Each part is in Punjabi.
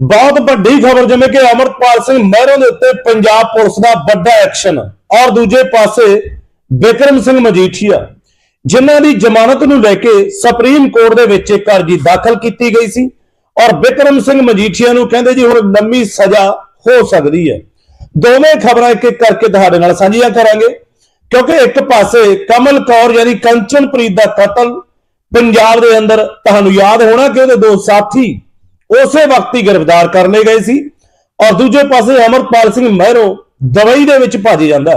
ਬਹੁਤ ਵੱਡੀ ਖਬਰ, ਜਿਵੇਂ ਕਿ ਅਮਰਪਾਲ ਸਿੰਘ ਮਹਿਰੋਂ ਦੇ ਉੱਤੇ ਪੰਜਾਬ ਪੁਲਿਸ ਦਾ ਵੱਡਾ ਐਕਸ਼ਨ ਔਰ ਦੂਜੇ ਪਾਸੇ ਬਿਕਰਮ ਸਿੰਘ ਮਜੀਠੀਆ, ਜਿਨ੍ਹਾਂ ਦੀ ਜ਼ਮਾਨਤ ਨੂੰ ਲੈ ਕੇ ਸੁਪਰੀਮ ਕੋਰਟ ਦੇ ਵਿੱਚ ਇੱਕ ਅਰਜ਼ੀ ਦਾਖਲ ਕੀਤੀ ਗਈ ਸੀ ਔਰ ਬਿਕਰਮ ਸਿੰਘ ਮਜੀਠੀਆ ਨੂੰ ਕਹਿੰਦੇ ਜੀ ਹੁਣ ਲੰਮੀ ਸਜ਼ਾ ਹੋ ਸਕਦੀ ਹੈ। ਦੋਵੇਂ ਖਬਰਾਂ ਇੱਕ ਇੱਕ ਕਰਕੇ ਤੁਹਾਡੇ ਨਾਲ ਸਾਂਝੀਆਂ ਕਰਾਂਗੇ। ਕਿਉਂਕਿ ਇੱਕ ਪਾਸੇ ਕਮਲ ਕੌਰ ਯਾਨੀ ਕੰਚਨਪ੍ਰੀਤ ਦਾ ਕਤਲ ਪੰਜਾਬ ਦੇ ਅੰਦਰ ਤੁਹਾਨੂੰ ਯਾਦ ਹੋਣਾ ਕਿ ਉਹਦੇ ਦੋ ਸਾਥੀ ਉਸੇ ਵਕਤ ਹੀ ਗ੍ਰਿਫਤਾਰ ਕਰ ਲਏ ਗਏ ਸੀ। ਔਰ ਦੂਜੇ ਪਾਸੇ ਅਮਰਪਾਲ ਸਿੰਘ ਮਹਿਰੋ ਦਵਾਈ ਦੇ ਵਿੱਚ ਭੱਜ ਜਾਂਦਾ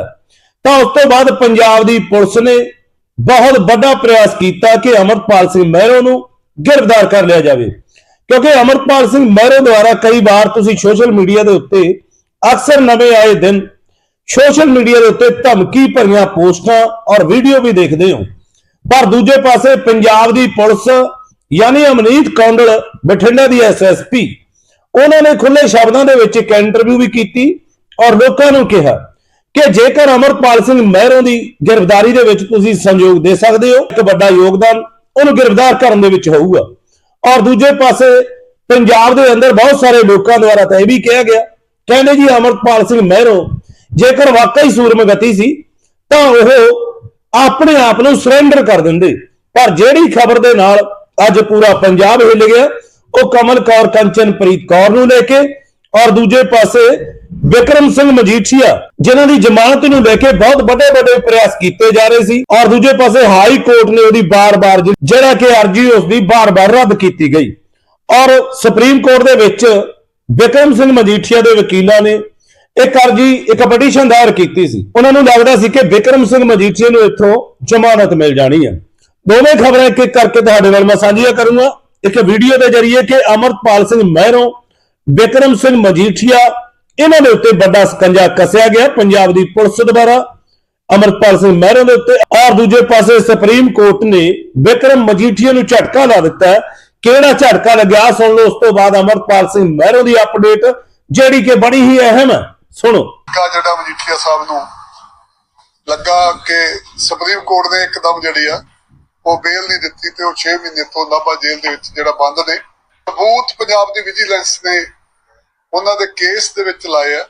ਤਾਂ ਉਸ ਤੋਂ ਬਾਅਦ ਪੰਜਾਬ ਦੀ ਪੁਲਿਸ ਨੇ ਬਹੁਤ ਵੱਡਾ ਪ੍ਰਯਾਸ ਕੀਤਾ ਕਿ ਅਮਰਪਾਲ ਸਿੰਘ ਮਹਿਰੋ ਨੂੰ ਗ੍ਰਿਫਤਾਰ ਕਰ ਲਿਆ ਜਾਵੇ। ਕਿਉਂਕਿ ਅਮਰਪਾਲ ਸਿੰਘ ਮਹਿਰੋ ਦੁਆਰਾ ਕਈ ਵਾਰ ਤੁਸੀਂ ਸੋਸ਼ਲ ਮੀਡੀਆ ਦੇ ਉੱਤੇ ਅਕਸਰ ਨਵੇਂ ਆਏ ਦਿਨ ਸੋਸ਼ਲ ਮੀਡੀਆ ਦੇ ਉੱਤੇ ਧਮਕੀ ਭਰੀਆਂ ਪੋਸਟਾਂ ਔਰ ਵੀਡੀਓ ਵੀ ਦੇਖਦੇ ਹੋ। ਪਰ ਦੂਜੇ ਪਾਸੇ ਪੰਜਾਬ ਦੀ ਪੁਲਿਸ ਯਾਨੀ ਅਮਨੀਤ ਕੌਂਡਲ ਬਠਿੰਡਾ ਦੀ ਐਸਐਸਪੀ ਉਹਨਾਂ ਨੇ ਖੁੱਲੇ ਸ਼ਬਦਾਂ ਦੇ ਵਿੱਚ ਇੱਕ ਇੰਟਰਵਿਊ ਵੀ ਕੀਤੀ ਔਰ ਲੋਕਾਂ ਨੂੰ ਕਿਹਾ ਕਿ ਜੇਕਰ ਅਮਰਪਾਲ ਸਿੰਘ ਮਹਿਰੋਂ ਦੀ ਗ੍ਰਿਫਤਾਰੀ ਦੇ ਵਿੱਚ ਤੁਸੀਂ ਸੰਯੋਗ ਦੇ ਸਕਦੇ ਹੋ, ਇੱਕ ਵੱਡਾ ਯੋਗਦਾਨ ਉਹਨੂੰ ਗ੍ਰਿਫਤਾਰ ਕਰਨ ਦੇ ਵਿੱਚ ਹੋਊਗਾ। ਔਰ ਦੂਜੇ ਪਾਸੇ ਪੰਜਾਬ ਦੇ ਅੰਦਰ ਬਹੁਤ ਸਾਰੇ ਲੋਕਾਂ ਦੁਆਰਾ ਤਾਂ ਇਹ ਵੀ ਕਿਹਾ ਗਿਆ, ਕਹਿੰਦੇ ਜੀ ਅਮਰਪਾਲ ਸਿੰਘ ਮਹਿਰੋਂ ਜੇਕਰ ਵਾਕਈ ਸੂਰਮਗਤੀ ਸੀ, ਤਾਂ ਉਹ ਆਪਣੇ ਆਪ ਨੂੰ ਸਰੈਂਡਰ ਕਰ ਦਿੰਦੇ। ਪਰ ਜਿਹੜੀ ਖਬਰ ਦੇ ਨਾਲ ਅੱਜ ਪੂਰਾ ਪੰਜਾਬ ਹਿੱਲ ਗਿਆ। ਉਹ ਕਮਲ ਕੌਰ ਕੰਚਨਪ੍ਰੀਤ ਕੌਰ ਨੂੰ ਲੈ ਕੇ ਔਰ ਦੂਜੇ ਪਾਸੇ ਵਿਕਰਮ ਸਿੰਘ ਮਜੀਠੀਆ, ਜਿਨ੍ਹਾਂ ਦੀ ਜ਼ਮਾਨਤ ਨੂੰ ਲੈ ਕੇ ਬਹੁਤ ਵੱਡੇ ਵੱਡੇ ਪ੍ਰਯਾਸ ਕੀਤੇ ਜਾ ਰਹੇ ਸੀ ਔਰ ਦੂਜੇ ਪਾਸੇ ਹਾਈ ਕੋਰਟ ਨੇ ਉਹਦੀ ਬਾਰ-ਬਾਰ ਜਿਹੜਾ ਕਿ ਅਰਜੀ ਉਸ ਦੀ ਬਾਰ-ਬਾਰ ਰੱਦ ਕੀਤੀ ਗਈ। ਔਰ ਸੁਪਰੀਮ ਕੋਰਟ ਦੇ ਵਿੱਚ ਵਿਕਰਮ ਸਿੰਘ ਮਜੀਠੀਆ ਦੇ ਵਕੀਲਾਂ ਨੇ ਇੱਕ ਅਰਜੀ, ਇੱਕ ਪਟੀਸ਼ਨ ਦਾਇਰ ਕੀਤੀ ਸੀ। ਉਹਨਾਂ ਨੂੰ ਲੱਗਦਾ ਸੀ ਕਿ ਵਿਕਰਮ ਸਿੰਘ ਮਜੀਠੀਆ ਨੂੰ ਇੱਥੋਂ ਜ਼ਮਾਨਤ ਮਿਲ ਜਾਣੀ ਹੈ। ਦੋਵੇਂ ਖਬਰਾਂ ਇੱਕ ਇੱਕ ਕਰਕੇ ਤੁਹਾਡੇ ਨਾਲ ਮੈਂ ਸਾਂਝੀਆਂ ਕਰੂੰਗਾ। ਇੱਕ ਵੀਡੀਓ ਦੇ ਜ਼ਰੀਏ ਕਿ ਅਮਰਪਾਲ ਸਿੰਘ ਮਹਿਰੋਂ, ਵਿਕਰਮ ਸਿੰਘ ਮਜੀਠੀਆ, ਇਹਨਾਂ ਦੇ ਉੱਤੇ ਵੱਡਾ ਸਕੰਜਾ ਕੱਸਿਆ ਗਿਆ ਪੰਜਾਬ ਦੀ ਪੁਲਿਸ ਦੁਆਰਾ। ਅਮਰਪਾਲ ਸਿੰਘ ਮਹਿਰੋਂ ਦੇ ਉੱਤੇ ਔਰ ਦੂਜੇ ਪਾਸੇ ਸੁਪਰੀਮ ਕੋਰਟ ਨੇ ਵਿਕਰਮ ਮਜੀਠੀਆ ਨੂੰ ਝਟਕਾ ਲਾ ਦਿੱਤਾ ਕਿਹੜਾ ਝਟਕਾ ਲੱਗਿਆ? ਸੁਣ ਲਓ, ਉਸ ਤੋਂ ਬਾਅਦ ਅਮਰਪਾਲ ਸਿੰਘ ਮਹਿਰੋਂ ਦੀ ਅਪਡੇਟ ਜਿਹੜੀ ਕਿ ਬੜੀ ਹੀ ਅਹਿਮ ਹੈ। ਸੁਣੋ। ਕਾ ਜਿਹੜਾ ਮਜੀਠੀਆ ਸਾਹਿਬ ਨੂੰ, ਲੱਗਾ ਕਿ ਸੁਪਰੀਮ ਕੋਰਟ ਨੇ ਇੱਕਦਮ ਜਿਹੜੀ ਆ ਉਹ ਬੇਲ ਨਹੀਂ ਦਿੱਤੀ ਤੇ ਉਹ 6 ਮਹੀਨੇ ਤੋਂ ਨਾਭਾ ਜੇਲ੍ਹ ਦੇ ਵਿੱਚ ਜਿਹੜਾ ਬੰਦ ਨੇ, ਸਬੂਤ ਪੰਜਾਬ ਦੀ ਵਿਜੀਲੈਂਸ ਨੇ ਉਹਨਾਂ ਦੇ ਕੇਸ ਦੇ ਵਿੱਚ ਲਾਏ ਆ।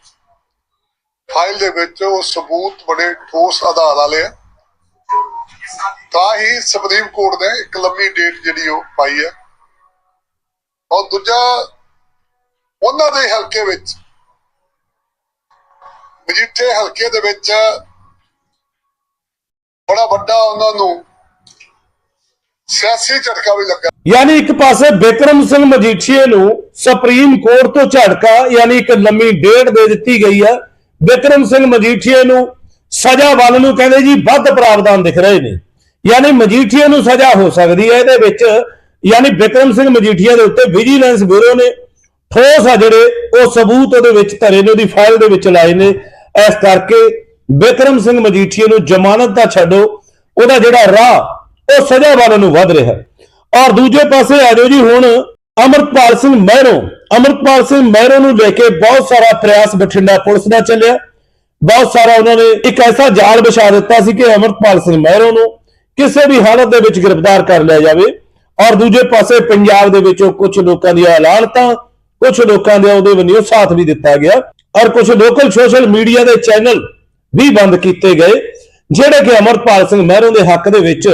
ਫਾਈਲ ਦੇ ਵਿੱਚ ਉਹ ਸਬੂਤ ਬੜੇ ਠੋਸ ਆਧਾਰ ਵਾਲੇ ਆ। ਤਾਂ ਹੀ ਸੁਪਰੀਮ ਕੋਰਟ ਨੇ ਇੱਕ ਲੰਮੀ ਡੇਟ ਜਿਹੜੀ ਉਹ ਪਾਈ ਹੈ ਔਰ ਦੂਜਾ, ਉਹਨਾਂ ਦੇ ਹਲਕੇ ਵਿੱਚ, ਮਜੀਠੇ ਹਲਕੇ ਦੇ ਵਿੱਚ ਬੜਾ ਵੱਡਾ ਉਹਨਾਂ ਨੂੰ ਸਿਆਸੀ ਝਟਕਾ ਵੀ ਲੱਗਾ। ਯਾਨੀ ਇੱਕ ਪਾਸੇ ਬਿਕਰਮ ਸਿੰਘ ਮਜੀਠੀਏ ਨੂੰ ਸੁਪਰੀਮ ਕੋਰਟ ਤੋਂ ਝਟਕਾ, ਯਾਨੀ ਇੱਕ ਲੰਮੀ ਡੇਟ ਦੇ ਦਿੱਤੀ ਗਈ ਹੈ। ਬਿਕਰਮ ਸਿੰਘ ਮਜੀਠੀਏ ਨੂੰ ਸਜ਼ਾ ਵੱਲ ਨੂੰ ਕਹਿੰਦੇ ਜੀ ਵੱਧ ਪ੍ਰਾਵਧਾਨ ਦਿਖ ਰਹੇ ਨੇ। ਯਾਨੀ ਮਜੀਠੀਏ ਨੂੰ ਸਜ਼ਾ ਹੋ ਸਕਦੀ ਹੈ ਇਹਦੇ ਵਿੱਚ। ਯਾਨੀ ਬਿਕਰਮ ਸਿੰਘ ਮਜੀਠੀਆ ਦੇ ਉੱਤੇ ਵਿਜੀਲੈਂਸ ਬਿਊਰੋ ਨੇ ਠੋਸ ਆ ਜਿਹੜੇ ਉਹ ਸਬੂਤ ਉਹਦੇ ਵਿੱਚ ਧਰੇ ਨੇ, ਉਹਦੀ ਫਾਈਲ ਦੇ ਵਿੱਚ ਲਾਏ ਨੇ। ਇਸ ਕਰਕੇ ਬਿਕਰਮ ਸਿੰਘ ਮਜੀਠੀਆ ਨੂੰ ਜ਼ਮਾਨਤ ਦਾ ਛੱਡੋ। ਉਹਦਾ ਜਿਹੜਾ ਰਾਹ ਉਹ ਸਜ਼ਾ ਵੱਲ ਨੂੰ ਵੱਧ ਰਿਹਾ ਔਰ ਦੂਜੇ ਪਾਸੇ ਆ ਜਾਓ ਜੀ, ਹੁਣ ਅਮਰਪਾਲ ਸਿੰਘ ਮਹਿਰੋ, ਅਮਰਪਾਲ ਸਿੰਘ ਮਹਿਰੋ ਨੂੰ ਲੈ ਕੇ ਬਹੁਤ ਸਾਰਾ ਪ੍ਰਯਾਸ ਬਠਿੰਡਾ ਪੁਲਿਸ ਦਾ ਚੱਲਿਆ। ਬਹੁਤ ਸਾਰਾ ਉਹਨਾਂ ਨੇ ਇੱਕ ਐਸਾ ਜਾਲ ਵਿਛਾ ਦਿੱਤਾ ਸੀ ਕਿ ਅਮਰਪਾਲ ਸਿੰਘ ਮਹਿਰੋ ਨੂੰ ਕਿਸੇ ਵੀ ਹਾਲਤ ਦੇ ਵਿੱਚ ਗ੍ਰਿਫਤਾਰ ਕਰ ਲਿਆ ਜਾਵੇ। ਔਰ ਦੂਜੇ ਪਾਸੇ ਪੰਜਾਬ ਦੇ ਵਿੱਚੋਂ ਕੁਝ ਲੋਕਾਂ ਦੀਆਂ ਐਲਾਨਤਾਂ ਕੁਝ ਲੋਕਾਂ ਦੇ ਉਹਦੇ ਵੱਲੋਂ ਸਾਥ ਵੀ ਦਿੱਤਾ ਗਿਆ। ਔਰ ਕੁਝ ਲੋਕਲ ਸੋਸ਼ਲ ਮੀਡੀਆ ਦੇ ਚੈਨਲ ਵੀ ਬੰਦ ਕੀਤੇ ਗਏ, ਜਿਹੜੇ ਕਿ ਅਮਰਪਾਲ ਸਿੰਘ ਮਹਿਰੋਂ ਦੇ ਹੱਕ ਦੇ ਵਿੱਚ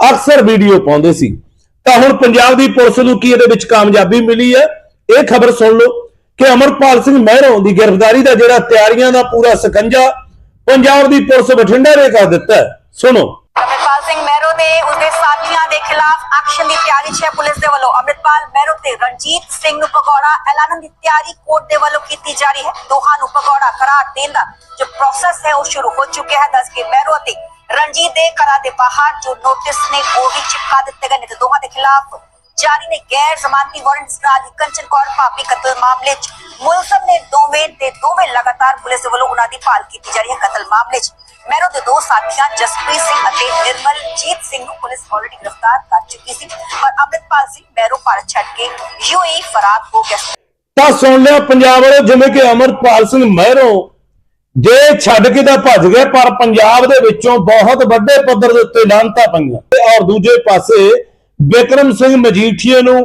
ਅਕਸਰ ਵੀਡੀਓ ਪਾਉਂਦੇ ਸੀ। ਤਾਂ ਹੁਣ ਪੰਜਾਬ ਦੀ ਪੁਲਿਸ ਨੂੰ ਕੀ ਇਹਦੇ ਵਿੱਚ ਕਾਮਯਾਬੀ ਮਿਲੀ ਹੈ? ਇਹ ਖਬਰ ਸੁਣ ਲਓ ਕਿ ਅਮਰਪਾਲ ਸਿੰਘ ਮਹਿਰੋ ਦੀ ਗ੍ਰਿਫਤਾਰੀ ਦਾ ਜਿਹੜਾ ਤਿਆਰੀਆਂ ਦਾ ਪੂਰਾ ਸਕੰਜਾ ਪੰਜਾਬ ਦੀ ਪੁਲਿਸ ਬਠਿੰਡਾ ਨੇ ਕਰ ਦਿੱਤਾ ਸੁਣੋ। ਅਮਰਿਤਪਾਲ ਸਿੰਘ ਮਹਿਰੋ ਤੇ ਉਸਦੇ ਸਾਥੀਆਂ ਦੇ ਖਿਲਾਫ ਐਕਸ਼ਨ ਦੀ ਤਿਆਰੀ 'ਚ ਪੁਲਿਸ ਦੇ ਵੱਲੋਂ। ਅਮਰਿਤਪਾਲ ਮਹਿਰੋ ਤੇ ਰਣਜੀਤ ਸਿੰਘ ਨੂੰ ਭਗੌੜਾ ਐਲਾਨ ਦੀ ਤਿਆਰੀ ਕੋਰਟ ਦੇ ਵੱਲੋਂ ਕੀਤੀ ਜਾ ਰਹੀ ਹੈ। ਦੋਹਾਂ ਨੂੰ ਭਗੌੜਾ ਕਰਾਰ ਦੇਣ ਦਾ ਜੋ ਪ੍ਰੋਸੈਸ ਹੈ, ਉਹ ਸ਼ੁਰੂ ਹੋ ਚੁੱਕਿਆ ਹੈ। ਦੱਸ ਕੇ ਮਹਿਰੋ ਅਤੇ ਰਣਜੀਤ ਦੇ ਘਰਾਂ ਦੇ ਬਾਹਰ ਜੋ ਨੋਟਿਸ ਨੇ, ਉਹ ਵੀ ਚਿਪਕਾ ਦਿੱਤੇ ਗਏ ਨੇ ਤੇ ਦੋਹਾਂ ਦੇ ਖਿਲਾਫ ਜਾਰੀ ਨੇ ਗੈਰ ਜ਼ਮਾਨਤੀ ਵਾਰੰਟਸ ਨਾਲ ਕੰਚਨ ਕੌਰ, ਭਾਬੀ ਕਤਲ ਮਾਮਲੇ 'ਚ। ਮੁਲਜ਼ਮ ਨੇ ਦੋਵੇਂ ਤੇ ਦੋਵੇਂ ਲਗਾਤਾਰ ਪੁਲਿਸ ਦੇ ਵੱਲੋਂ ਉਹਨਾਂ ਦੀ ਭਾਲ ਕੀਤੀ ਜਾ ਰਹੀ ਹੈ ਕਤਲ ਮਾਮਲੇ 'ਚ। ਮਹਿਰੋ ਦੇ ਦੋ ਸਾਥੀਆਂ, ਜਸਪ੍ਰੀਤ ਸਿੰਘ ਅਤੇ ਨਿਰਮਲਜੀਤ ਸਿੰਘ ਨੂੰ ਪੁਲਿਸ ਆਲਰੇਡੀ ਗ੍ਰਿਫਤਾਰ ਕਰ ਚੁੱਕੀ ਸੀ, ਪਰ ਅੰਮ੍ਰਿਤਪਾਲ ਸਿੰਘ ਮਹਿਰੋ ਭਾਰਤ ਛੱਡ ਕੇ ਯੂਏਈ ਫਰਾਰ ਹੋ ਗਿਆ ਸੀ। ਤਾਂ ਸੁਣ ਲਿਆ ਪੰਜਾਬ ਵਾਲੇ, ਜਿਵੇਂ ਕਿ ਅਮਰਪਾਲ ਸਿੰਘ ਮਹਿਰੋ ਜੇ ਛੱਡ ਕੇ ਤਾਂ ਭੱਜ ਗਏ, ਪਰ ਪੰਜਾਬ ਦੇ ਵਿੱਚੋਂ ਬਹੁਤ ਵੱਡੇ ਪੱਧਰ ਦੇ ਉੱਤੇ ਲਾਂਤਾ ਪਈਆਂ। ਔਰ ਦੂਜੇ ਪਾਸੇ ਬਿਕਰਮ ਸਿੰਘ ਮਜੀਠੀਏ ਨੂੰ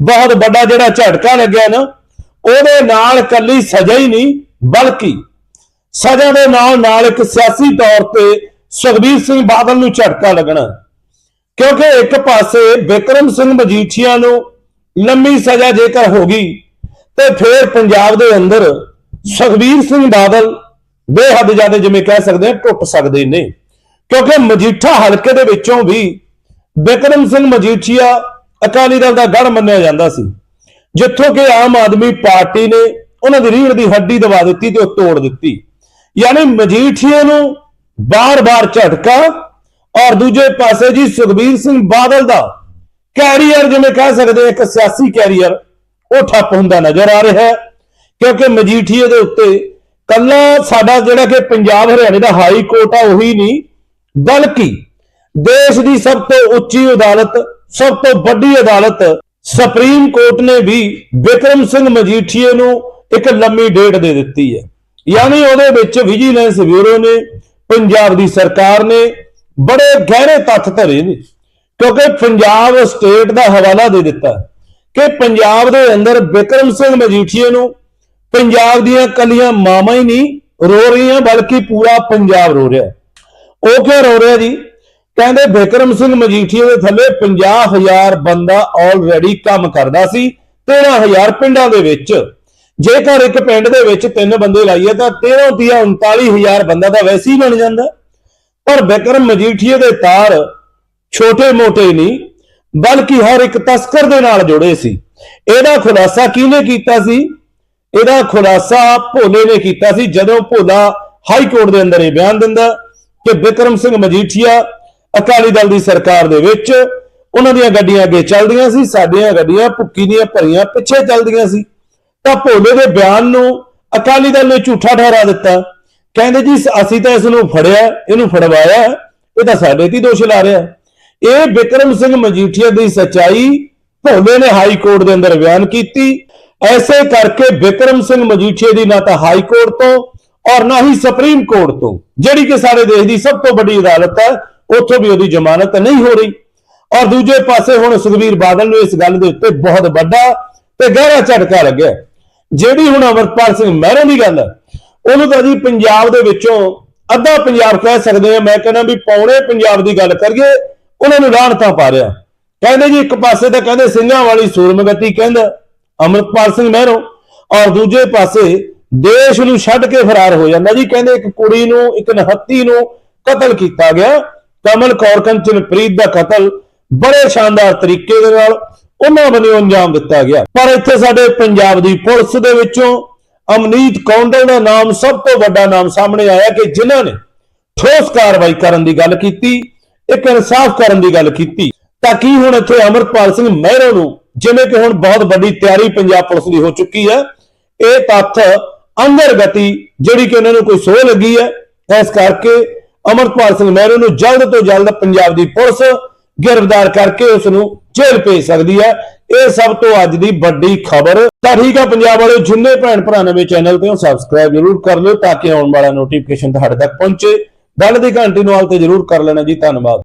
ਬਹੁਤ ਵੱਡਾ ਜਿਹੜਾ ਝਟਕਾ ਲੱਗਿਆ ਨਾ, ਉਹਦੇ ਨਾਲ ਕੱਲੀ ਸਜ਼ਾ ਹੀ ਨਹੀਂ, ਬਲਕਿ ਸਜ਼ਾ ਦੇ ਨਾਲ ਨਾਲ ਇੱਕ ਸਿਆਸੀ ਤੌਰ ਤੇ ਸੁਖਬੀਰ ਸਿੰਘ ਬਾਦਲ ਨੂੰ ਝਟਕਾ ਲੱਗਣਾ। ਕਿਉਂਕਿ ਇੱਕ ਪਾਸੇ ਬਿਕਰਮ ਸਿੰਘ ਮਜੀਠੀਆ ਨੂੰ ਲੰਮੀ ਸਜ਼ਾ ਜੇਕਰ ਹੋ ਗਈ, ਤੇ ਫਿਰ ਪੰਜਾਬ ਦੇ ਅੰਦਰ ਸੁਖਬੀਰ ਸਿੰਘ ਬਾਦਲ ਬੇਹੱਦ ਜ਼ਿਆਦਾ ਜਿਵੇਂ ਕਹਿ ਸਕਦੇ ਆ ਟੁੱਟ ਸਕਦੇ ਨੇ। ਕਿਉਂਕਿ ਮਜੀਠਾ ਹਲਕੇ ਦੇ ਵਿੱਚੋਂ ਵੀ ਬਿਕਰਮ ਸਿੰਘ ਮਜੀਠੀਆ ਅਕਾਲੀ ਦਲ ਦਾ ਗੜ ਮੰਨਿਆ ਜਾਂਦਾ ਸੀ। ਜਿੱਥੋਂ ਕਿ ਆਮ ਆਦਮੀ ਪਾਰਟੀ ਨੇ ਉਹਨਾਂ ਦੀ ਰੀੜ ਦੀ ਹੱਡੀ ਦਬਾ ਦਿੱਤੀ ਤੇ ਉਹ ਤੋੜ ਦਿੱਤੀ। ਯਾਨੀ ਮਜੀਠੀਏ ਨੂੰ ਬਾਰ-ਬਾਰ ਝਟਕਾ ਔਰ ਦੂਜੇ ਪਾਸੇ ਜੀ ਸੁਖਬੀਰ ਸਿੰਘ ਬਾਦਲ ਦਾ ਕੈਰੀਅਰ ਜਿਵੇਂ ਕਹਿ ਸਕਦੇ ਇੱਕ ਸਿਆਸੀ ਕੈਰੀਅਰ, ਉਹ ਠੱਪ ਹੁੰਦਾ ਨਜ਼ਰ ਆ ਰਿਹਾ ਹੈ। ਕਿਉਂਕਿ ਮਜੀਠੀਏ ਦੇ ਉੱਤੇ ਕੱਲਾ ਸਾਡਾ ਜਿਹੜਾ ਕਿ ਪੰਜਾਬ ਹਰਿਆਣੇ ਦਾ ਹਾਈ ਕੋਰਟ ਆ, ਉਹੀ ਨਹੀਂ, ਬਲਕਿ ਦੇਸ਼ ਦੀ ਸਭ ਤੋਂ ਉੱਚੀ ਅਦਾਲਤ, ਸਭ ਤੋਂ ਵੱਡੀ ਅਦਾਲਤ, ਸੁਪਰੀਮ ਕੋਰਟ ਨੇ ਵੀ ਵਿਕਰਮ ਸਿੰਘ ਮਜੀਠੀਏ ਨੂੰ ਇੱਕ ਲੰਮੀ ਡੇਟ ਦੇ ਦਿੱਤੀ ਹੈ। ਯਾਨੀ ਉਹਦੇ ਵਿੱਚ ਵਿਜੀਲੈਂਸ ਬਿਊਰੋ ਨੇ, ਪੰਜਾਬ ਦੀ ਸਰਕਾਰ ਨੇ ਬੜੇ ਗਹਿਰੇ ਤੱਥ ਧਰੇ ਨੇ, ਕਿਉਂਕਿ ਪੰਜਾਬ ਸਟੇਟ ਦਾ ਹਵਾਲਾ ਦੇ ਦਿੱਤਾ ਕਿ ਪੰਜਾਬ ਦੇ ਅੰਦਰ ਵਿਕਰਮ ਸਿੰਘ ਮਜੀਠੀਏ ਨੂੰ ਪੰਜਾਬ ਦੀਆਂ ਕੱਲੀਆਂ ਮਾਵਾਂ ਹੀ ਨਹੀਂ, ਰੋ ਰਹੀਆਂ ਬਲਕਿ ਪੂਰਾ ਪੰਜਾਬ ਰੋ ਰਿਹਾ। ਉਹ ਕਿਉਂ ਰੋ ਰਿਹਾ ਜੀ? ਕਹਿੰਦੇ ਬਿਕਰਮ ਸਿੰਘ ਮਜੀਠੀਆ ਦੇ ਥੱਲੇ 50000 ਬੰਦਾ ਆਲਰੇਡੀ ਕੰਮ ਕਰਦਾ ਸੀ 13000 ਪਿੰਡਾਂ ਦੇ ਵਿੱਚ। ਜੇਕਰ ਇੱਕ ਪਿੰਡ ਦੇ ਵਿੱਚ ਤਿੰਨ ਬੰਦੇ ਲਾਈਏ ਤਾਂ 13 ਤੀਆ 39000 ਬੰਦਾ ਤਾਂ ਵੈਸੇ ਹੀ ਬਣ ਜਾਂਦਾ। ਪਰ ਬਿਕਰਮ ਮਜੀਠੀਆ ਦੇ ਤਾਰ ਛੋਟੇ-ਮੋਟੇ ਨਹੀਂ, ਬਲਕਿ ਹਰ ਇੱਕ ਤਸਕਰ ਦੇ ਨਾਲ ਜੁੜੇ ਸੀ। ਇਹਦਾ ਖੁਲਾਸਾ ਕਿਹਨੇ ਕੀਤਾ ਸੀ? ਇਹਦਾ ਖੁਲਾਸਾ ਭੋਲੇ ਨੇ ਕੀਤਾ ਸੀ ਜਦੋਂ ਭੋਲਾ ਹਾਈ ਕੋਰਟ ਦੇ ਅੰਦਰ ਇਹ ਬਿਆਨ ਦਿੰਦਾ ਕਿ ਬਿਕਰਮ ਸਿੰਘ ਮਜੀਠੀਆ ਅਕਾਲੀ ਦਲ ਦੀ ਸਰਕਾਰ ਦੇ ਵਿੱਚ ਉਹਨਾਂ ਦੀਆਂ ਗੱਡੀਆਂ ਅੱਗੇ ਚੱਲਦੀਆਂ ਸੀ, ਸਾਡੀਆਂ ਗੱਡੀਆਂ ਭੁੱਕੀ ਦੀਆਂ ਭਰੀਆਂ ਪਿੱਛੇ ਚੱਲਦੀਆਂ ਸੀ। ਤਾਂ ਭੋਲੇ ਦੇ ਬਿਆਨ ਨੂੰ ਅਕਾਲੀ ਦਲ ਨੇ ਝੂਠਾ ਠਹਿਰਾ ਦਿੱਤਾ। ਕਹਿੰਦੇ ਜੀ ਅਸੀਂ ਤਾਂ ਇਸ ਨੂੰ ਫੜਿਆ, ਇਹਨੂੰ ਫੜਵਾਇਆ, ਇਹ ਤਾਂ ਸਾਡੇ ਤੇ ਦੋਸ਼ ਲਾ ਰਿਹਾ। ਇਹ ਬਿਕਰਮ ਸਿੰਘ ਮਜੀਠੀਆ ਦੀ ਸਚਾਈ ਭੋਲੇ ਨੇ ਹਾਈ ਕੋਰਟ ਦੇ ਅੰਦਰ ਬਿਆਨ ਕੀਤੀ। ਐਸੇ ਕਰਕੇ ਬਿਕਰਮ ਸਿੰਘ ਮਜੀਠੀਆ ਦੀ ਨਾ ਤਾਂ ਹਾਈ ਕੋਰਟ ਤੋਂ ਔਰ ਨਾ ਹੀ ਸੁਪਰੀਮ ਕੋਰਟ ਤੋਂ ਜਿਹੜੀ ਕਿ ਸਾਰੇ ਦੇਸ਼ ਦੀ ਸਭ ਤੋਂ ਵੱਡੀ ਅਦਾਲਤ ਹੈ ਉੱਥੋਂ ਵੀ ਉਹਦੀ ਜ਼ਮਾਨਤ ਨਹੀਂ ਹੋ ਰਹੀ ਔਰ ਦੂਜੇ ਪਾਸੇ ਹੁਣ ਸੁਖਵੀਰ ਬਾਦਲ ਨੂੰ ਇਸ ਗੱਲ ਦੇ ਉੱਤੇ ਬਹੁਤ ਵੱਡਾ ਤੇ ਗਹਿਰਾ ਝਟਕਾ ਲੱਗਿਆ ਜਿਹੜੀ ਹੁਣ ਅਮਰਪਾਲ ਸਿੰਘ ਮਹਿਰਾ ਦੀ ਗੱਲ ਹੈ ਉਹਨੂੰ ਤਾਂ ਜੀ ਪੰਜਾਬ ਦੇ ਵਿੱਚੋਂ ਅੱਧਾ ਪੰਜਾਬ ਕਹਿ ਸਕਦੇ ਆ ਮੈਂ ਕਹਿੰਦਾ ਵੀ ਪੌਣੇ ਪੰਜਾਬ ਦੀ ਗੱਲ ਕਰੀਏ ਉਹਨਾਂ ਨੂੰ ਲਾਹਣਤਾਂ ਪਾ ਰਿਹਾ ਕਹਿੰਦੇ ਜੀ ਇੱਕ ਪਾਸੇ ਤਾਂ ਕਹਿੰਦੇ ਸਿੰਘਾਂ ਵਾਲੀ ਸੂਰਮਗਤੀ ਕਹਿੰਦਾ ਅਮਰਪਾਲ ਸਿੰਘ ਮਹਿਰੋਂ ਔਰ ਦੂਜੇ ਪਾਸੇ ਦੇਸ਼ ਨੂੰ ਛੱਡ ਕੇ ਫਰਾਰ ਹੋ ਜਾਂਦਾ ਜੀ। ਕਹਿੰਦੇ ਇੱਕ ਕੁੜੀ ਨੂੰ, ਇੱਕ ਨਹੱਤੀ ਨੂੰ ਕਤਲ ਕੀਤਾ ਗਿਆ। ਕਮਲ ਕੌਰ ਕੰਚਨਪ੍ਰੀਤ ਦਾ ਕਤਲ ਬੜੇ ਸ਼ਾਨਦਾਰ ਤਰੀਕੇ ਦੇ ਨਾਲ ਉਹਨਾਂ ਵੱਲੋਂ ਅੰਜਾਮ ਦਿੱਤਾ ਗਿਆ। ਪਰ ਇੱਥੇ ਸਾਡੇ ਪੰਜਾਬ ਦੀ ਪੁਲਿਸ ਦੇ ਵਿੱਚੋਂ ਅਮਨੀਤ ਕੌਂਡਲ ਦਾ ਨਾਮ ਸਭ ਤੋਂ ਵੱਡਾ ਨਾਮ ਸਾਹਮਣੇ ਆਇਆ ਕਿ ਜਿਨ੍ਹਾਂ ਨੇ ਠੋਸ ਕਾਰਵਾਈ ਕਰਨ ਦੀ ਗੱਲ ਕੀਤੀ, ਇੱਕ ਇਨਸਾਫ ਕਰਨ ਦੀ ਗੱਲ ਕੀਤੀ ਤਾਂ ਕੀ ਹੁਣ ਇੱਥੇ ਅਮਰਪਾਲ ਸਿੰਘ ਮਹਿਰੋ ਨੂੰ ਜਿਵੇਂ ਕਿ ਹੁਣ ਬਹੁਤ ਵੱਡੀ ਤਿਆਰੀ ਪੰਜਾਬ ਪੁਲਿਸ ਦੀ ਹੋ ਚੁੱਕੀ ਹੈ, ਇਹ ਤੱਥ ਅੰਦਰ ਗਤੀ ਜਿਹੜੀ ਕਿ ਉਹਨਾਂ ਨੂੰ ਕੋਈ ਸੋਹ ਲੱਗੀ ਹੈ, ਇਸ ਕਰਕੇ ਅਮਰਪਾਲ ਸਿੰਘ ਮਹਿਰੂ ਨੂੰ ਜਲਦ ਤੋਂ ਜਲਦ ਪੰਜਾਬ ਦੀ ਪੁਲਿਸ ਗ੍ਰਿਫਤਾਰ ਕਰਕੇ ਉਸ ਨੂੰ ਜੇਲ੍ਹ ਭੇਜ ਸਕਦੀ ਹੈ। ਇਹ ਸਭ ਤੋਂ ਅੱਜ ਦੀ ਵੱਡੀ ਖਬਰ। ਤਾਂ ਠੀਕ ਹੈ ਪੰਜਾਬ ਵਾਲਿਓ, ਜਿੰਨੇ ਭੈਣ ਭਰਾ ਨਵੇਂ ਚੈਨਲ ਤੇ ਹੋ, ਸਬਸਕ੍ਰਾਈਬ ਜ਼ਰੂਰ ਕਰ ਲਿਓ ਤਾਂ ਕਿ ਆਉਣ ਵਾਲਾ ਨੋਟੀਫਿਕੇਸ਼ਨ ਤੁਹਾਡੇ ਤੱਕ ਪਹੁੰਚੇ। ਬੈਲ ਦੀ ਘੰਟੀ ਨੂੰ ਆਲ ਤੇ ਜ਼ਰੂਰ ਕਰ ਲੈਣਾ ਜੀ। ਧੰਨਵਾਦ।